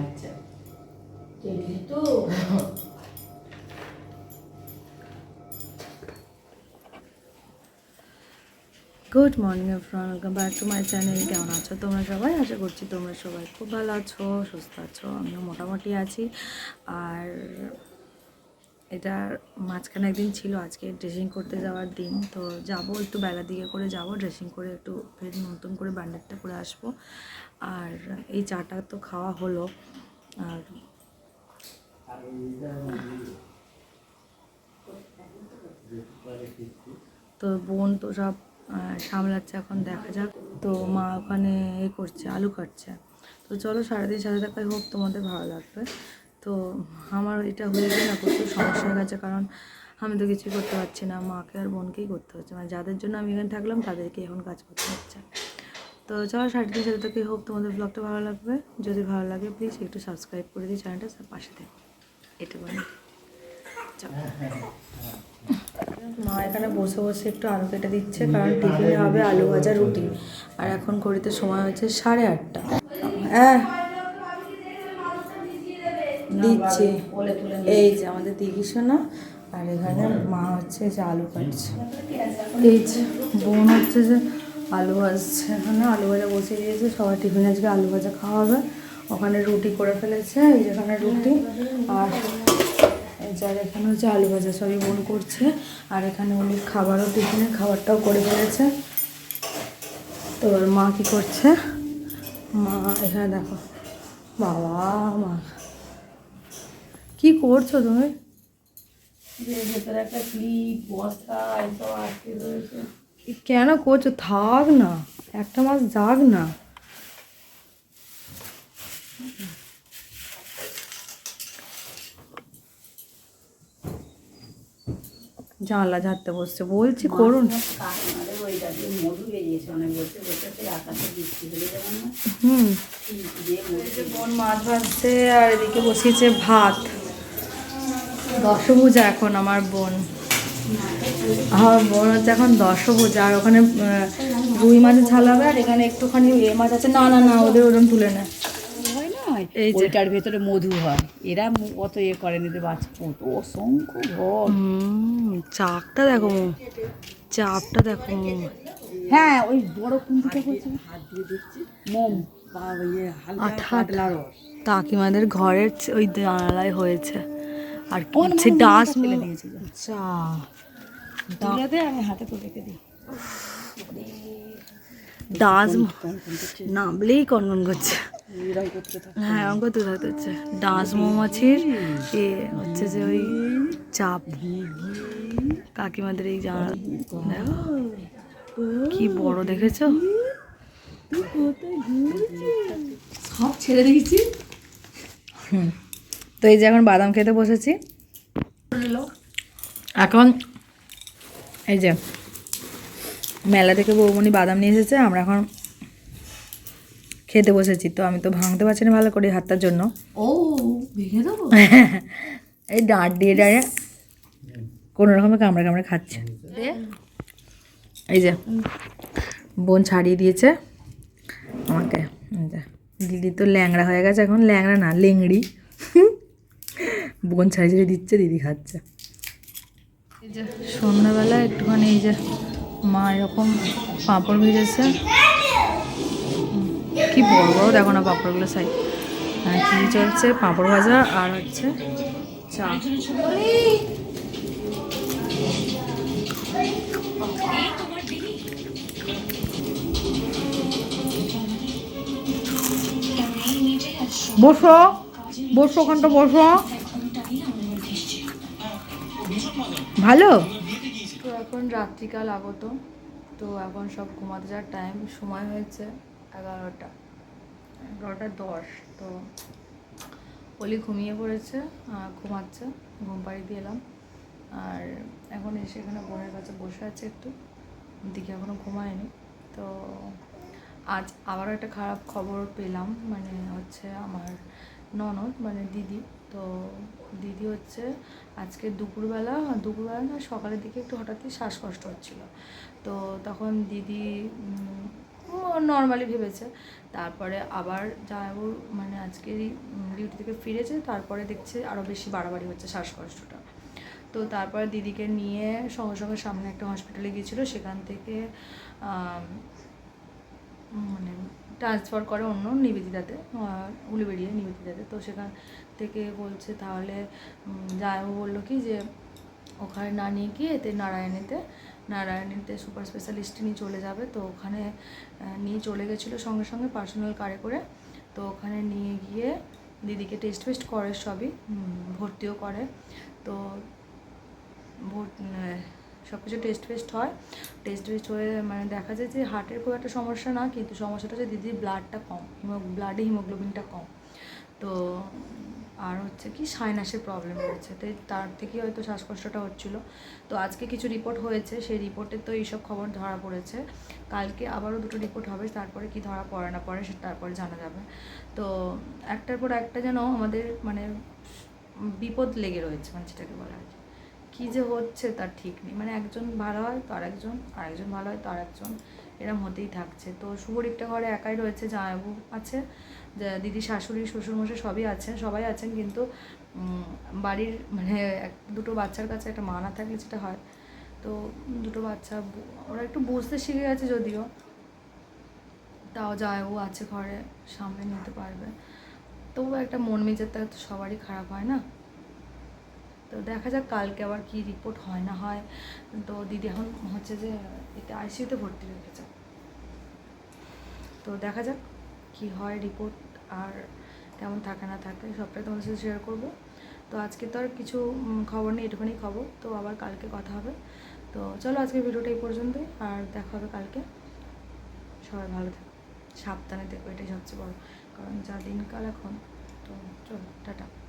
আচ্ছা তো। Good morning everyone welcome back to my channel কেমন আছো তোমরা সবাই? আশা করছি তোমরা সবাই খুব ভালো আছো সুস্থ আছো। আমিও মোটামুটি আছি। আর এটার মাঝখানে একদিন ছিল আজকে ড্রেসিং করতে যাওয়ার দিন, তো যাব একটু বেলার দিকে করে যাব ড্রেসিং করে একটু ফের নতুন করে ব্যান্ডেডটা করে আসব। আর এই চাটা তো খাওয়া হলো, আর তো বোন তো সব সামলাচ্ছে এখন, দেখা যাক। তো মা ওখানে এ করছে, আলু কাটছে। তো চলো সারাদিন সাথে থাকাই হোক, তোমাদের ভালো লাগবে। তো আমার এটা হয়ে গেলে না প্রচুর সমস্যা হয়ে গেছে, কারণ আমি তো কিছুই করতে পারছি না, মাকে আর বোনকেই করতে হচ্ছে। মানে যাদের জন্য আমি এখানে থাকলাম, তাদেরকে এখন কাজ করতে হচ্ছে। তো চলো সারাদিন সাথে থাকাই হোক তোমাদের ব্লগটা ভালো লাগবে। যদি ভালো লাগে প্লিজ একটু সাবস্ক্রাইব করে দিই চ্যানেলটা পাশে থেকে। এটা বলি। মা এখানে বসে বসে একটু আলু কেটে দিচ্ছে, কারণ টিফিনে হবে আলু ভাজা রুটি। আর এখন ঘড়িতে সময় হচ্ছে সাড়ে আটটা। হ্যাঁ। দিচ্ছি। এই যে আমাদের দিঘি সোনা আর এখানে মা হচ্ছে যে আলু কাটছে। এই যে বোন হচ্ছে যে আলু ভাজছে। এখানে আলু ভাজা বসিয়ে দিয়েছে। সবার টিফিনে আজকে আলু ভাজা খাওয়া হবে। ওখানে রুটি করে ফেলেছে। এই যেখানে রুটি। আর যার এখানে হচ্ছে আলু ভাজা। সবই বোন করছে। আর এখানে উনি খাবারও টিফিনের খাবারটাও করে ফেলেছে। তো মা কী করছে? মা এখানে দেখো। বাবা মা। কি করছ তুমি? যে ভেতরে একটা ক্লিপ বস্তা এসব আটকে রয়েছে। কেন করছ? থাক না একটা মাস যাক না। জানলা ঝাড়তে বসছে বলছি করুন। আমাদের ওইটা দিয়ে মধু বেরিয়েছে অনেক বলছে বলছে সেই আকাশে বৃষ্টি হলে যেমন না হুম। বোন মাছ ভাজছে আর এদিকে বসিয়েছে ভাত। দশভুজা এখন আমার বোন। আমার বোন হচ্ছে এখন দশভূজা আর ওখানে রুই মাছের ঝাল হবে আর এখানে একটুখানি এ মাছ আছে। না না না ওদের ওরকম তুলে নেয় না? এই যে। ওইটার ভেতরে মধু হয়। এরা অত ইয়ে করে নিতে কত অসংখ্য ঘর। চাপটা দেখো চাপটা দেখো হ্যাঁ ওই বড় কুন্তিটা করছে। হাত দিয়ে দেখছি মোম কাকিমাদের ঘরের ওই জানালায় হয়েছে। আর সে ডাস ফেলে দিয়েছে। তুলে দে আমি হাতে করে রেখে দিই। ডাস নামলেই কনকন করছে। হ্যাঁ অঙ্ক তো হচ্ছে। ডাঁস মৌমাছির এ হচ্ছে যে ওই চাপ। কাকিমাদের এই কি বড় দেখেছ? সব ছেড়ে দিয়েছি? হুম। তো এই যে এখন বাদাম খেতে বসেছি। এখন এই যে মেলা থেকে বৌমনি বাদাম নিয়ে এসেছে আমরা এখন খেতে বসেছি। তো আমি তো ভাঙতে পারছি না ভালো করে হাতটার জন্য। ও ভেঙে দেবো? এই ডাঁট দিয়ে ডাঁড়ে কোনো রকমে কামড়ে কামড়ে খাচ্ছে। এই যে বোন ছাড়িয়ে দিয়েছে আমাকে। দিদি তো ল্যাংড়া হয়ে গেছে এখন। ল্যাংড়া না লেংড়ি। বোন ছাড়িয়ে ছাড়িয়ে দিচ্ছে, দিদি খাচ্ছে। এই যে সন্ধ্যাবেলা একটুখানি এই যে মা এরকম পাঁপড় ভেজেছে। কি বড় বড় দেখো না পাঁপড়গুলো সাইড কী চলছে? পাঁপড় ভাজা আর হচ্ছে চা। বসো বসো ওখানটা, বসো। ভালো? তো এখন রাত্রিকাল আগত, তো এখন সব ঘুমাতে যাওয়ার টাইম সময় হয়েছে এগারোটা। এগারোটা দশ, তো অলি ঘুমিয়ে পড়েছে ঘুমাচ্ছে, ঘুম পাড়ি দিয়ে এলাম। আর এখন এসে এখানে বোনের কাছে বসে আছে একটু দিকে এখনও ঘুমায়নি। তো আজ আবারও একটা খারাপ খবর পেলাম মানে হচ্ছে আমার ননদ মানে দিদি। তো দিদি হচ্ছে আজকে দুপুরবেলা দুপুরবেলা না সকালের দিকে একটু হঠাৎই শ্বাসকষ্ট হচ্ছিল। তো তখন দিদি নর্মালি ভেবেছে। তারপরে আবার জামাইবাবু মানে আজকেরই ডিউটি থেকে ফিরেছে, তারপরে দেখছে আরও বেশি বাড়াবাড়ি হচ্ছে শ্বাসকষ্টটা। তো তারপরে দিদিকে নিয়ে সঙ্গে সঙ্গে সামনে একটা হসপিটালে গিয়েছিল। সেখান থেকে মানে ট্রান্সফার করে অন্য নিবেদিতাতে উলিবেড়িয়ে নিবেদিতাতে। তো সেখান থেকে বলছে তাহলে জামাইবাবু বলল কি যে, ওখানে না নিয়ে গিয়ে এতে নারায়ণীতে নারায়ণীতে সুপার স্পেশালিস্ট নিয়ে চলে যাবে। তো ওখানে নিয়ে চলে গেছিল সঙ্গে সঙ্গে পার্সোনাল কারে করে। তো ওখানে নিয়ে গিয়ে দিদিকে টেস্ট ফেস্ট করে সবই ভর্তিও করে। তো সব কিছু টেস্ট ফেস্ট হয়। টেস্ট ফেস্ট হয়ে মানে দেখা যায় যে হার্টের খুব একটা সমস্যা না, কিন্তু সমস্যাটা হচ্ছে দিদির ব্লাডটা কম, হিমো ব্লাডে হিমোগ্লোবিনটা কম। তো, আর হচ্ছে কি সাইনাসের প্রবলেম রয়েছে তো তার থেকেই হয়তো শ্বাসকষ্টটা হচ্ছিল। তো আজকে কিছু রিপোর্ট হয়েছে, সেই রিপোর্টে তো এইসব খবর ধরা পড়েছে। কালকে আবারও দুটো রিপোর্ট হবে, তারপরে কি ধরা পড়ে না পড়ে সেটা তারপরে জানা যাবে। তো একটার পর একটা যেন আমাদের মানে বিপদ লেগে রয়েছে মানে যেটাকে বলা হয়। কী যে হচ্ছে তার ঠিক নেই। মানে একজন ভালো হয় তো আরেকজন আরেকজন ভালো হয় তো আরেকজন এরম হতেই থাকছে। তো শুভরিকটা ঘরে একাই রয়েছে, জামাইবাবু আছে দিদি, শাশুড়ি, শ্বশুরমশাই সবই আছেন, সবাই আছেন, কিন্তু বাড়ির মানে এক, দুটো বাচ্চার কাছে একটা মা না থাকলে যেটা হয়। তো দুটো বাচ্চা, ওরা একটু বুঝতে শিখে গেছে যদিও। তাও জামাইবাবু আছে ঘরে সামনে নিতে পারবে। তবু একটা মন মেজাজটা তো সবারই খারাপ হয় না? তো দেখা যাক কালকে আবার কি রিপোর্ট হয় না হয়। তো দিদি এখন হচ্ছে যে এতে আইসিইউতে ভর্তি রেখেছে তো দেখা যাক কি হয় রিপোর্ট আর কেমন থাকে না থাকে সবটাই তোমাদের সাথে শেয়ার করব। তো আজকে তো আর কিছু খবর নেই এটুখানি খবর। তো আবার কালকে কথা হবে। তো চলো আজকে ভিডিওটা এই পর্যন্তই, আর দেখা হবে কালকে। সবাই ভালো থেকো। সাবধানে থেকো, এটাই সবচেয়ে বড়। কারণ যা দিনকাল এখন, তো চলো, টাটা।